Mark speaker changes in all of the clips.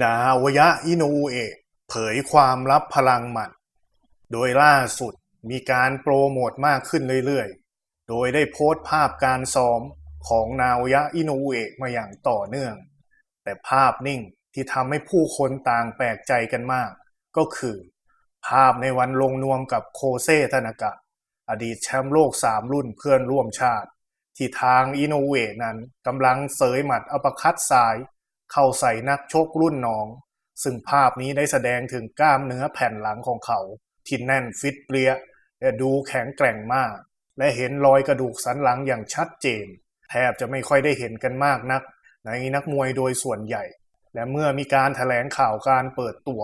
Speaker 1: นาวยะอินูเอะเผยความลับพลังหมัด โดยล่าสุดมีการโปรโมทมากขึ้นเรื่อยๆ โดยได้โพสต์ภาพการซ้อมของนาวยะอินูเอะมาอย่างต่อเนื่อง แต่ภาพนิ่งที่ทำให้ผู้คนต่างแปลกใจกันมาก ก็คือ ภาพในวันลงนวมกับโคเซทานากะ อดีตแชมป์โลกสามรุ่นเพื่อนร่วมชาติ ที่ทางอิโนเวทนั้นกำลังเสยหมัดอัปคัตซ้าย เข้าใส่นักชกรุ่นน้อง ซึ่งภาพนี้ได้แสดงถึงกล้ามเนื้อแผ่นหลังของเขา ที่แน่นฟิตเปรี้ยและดูแข็งแกร่งมาก และเห็นรอยกระดูกสันหลังอย่างชัดเจน แทบจะไม่ค่อยได้เห็นกันมากนัก ในนักมวยโดยส่วนใหญ่ และเมื่อมีการแถลงข่าวการเปิดตัว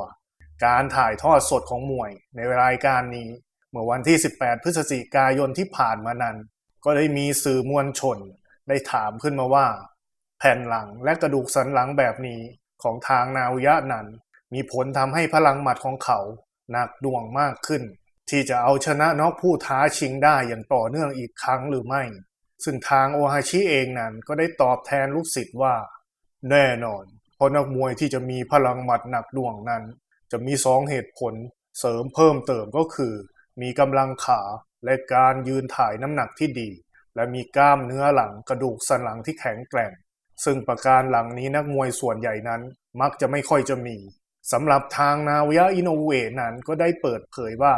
Speaker 1: การถ่ายทอดสดของมวยในรายการนี้ เมื่อวันที่ 18 พฤศจิกายนที่ผ่านมานั้น ก็ได้มีสื่อมวลชน ได้ถามขึ้นมาว่า แผ่นหลังและกระดูกสันหลังแบบนี้ของทางนาวยะนั้น มีผลทำให้พลังหมัดของเขาหนักดวงมากขึ้น ที่จะเอาชนะน็อกผู้ท้าชิงได้อย่างต่อเนื่องอีกครั้งหรือไม่ ซึ่งทางโอฮาชิเองนั้นก็ได้ตอบแทนลูกศิษย์ว่า แน่นอนเพราะนักมวยที่จะมีพลังหมัดหนักดวงนั้น จะมีสองเหตุผลเสริมเพิ่มเติมก็คือ มีกำลังขาและการยืนถ่ายน้ำหนักที่ดี และมีกล้ามเนื้อหลังกระดูกสันหลังที่แข็งแกร่ง ซึ่งประการหลังนี้นักมวยส่วนใหญ่นั้นมักจะไม่ค่อยจะมีสำหรับทางนาวายะอินโนเวทนั้นก็ได้เปิดเผยว่า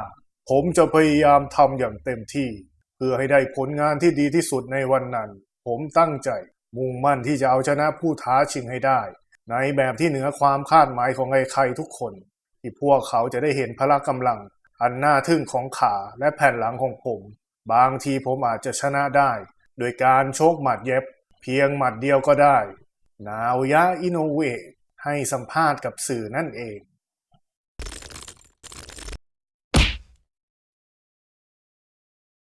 Speaker 1: ผมจะพยายามทำอย่างเต็มที่ เพื่อให้ได้ผลงานที่ดีที่สุดในวันนั้น ผมตั้งใจมุ่งมั่นที่จะเอาชนะผู้ท้าชิงให้ได้ ในแบบที่เหนือความคาดหมายของใครๆทุกคน ที่พวกเขาจะได้เห็นพละกำลัง อันน่าทึ่งของขาและแผ่นหลังของผม บางทีผมอาจจะชนะได้ โดยการโชกหมัดเย็บ เพียงหมัดเดียวก็ได้ นาวยะอิโนเวให้สัมภาษณ์กับสื่อนั่นเอง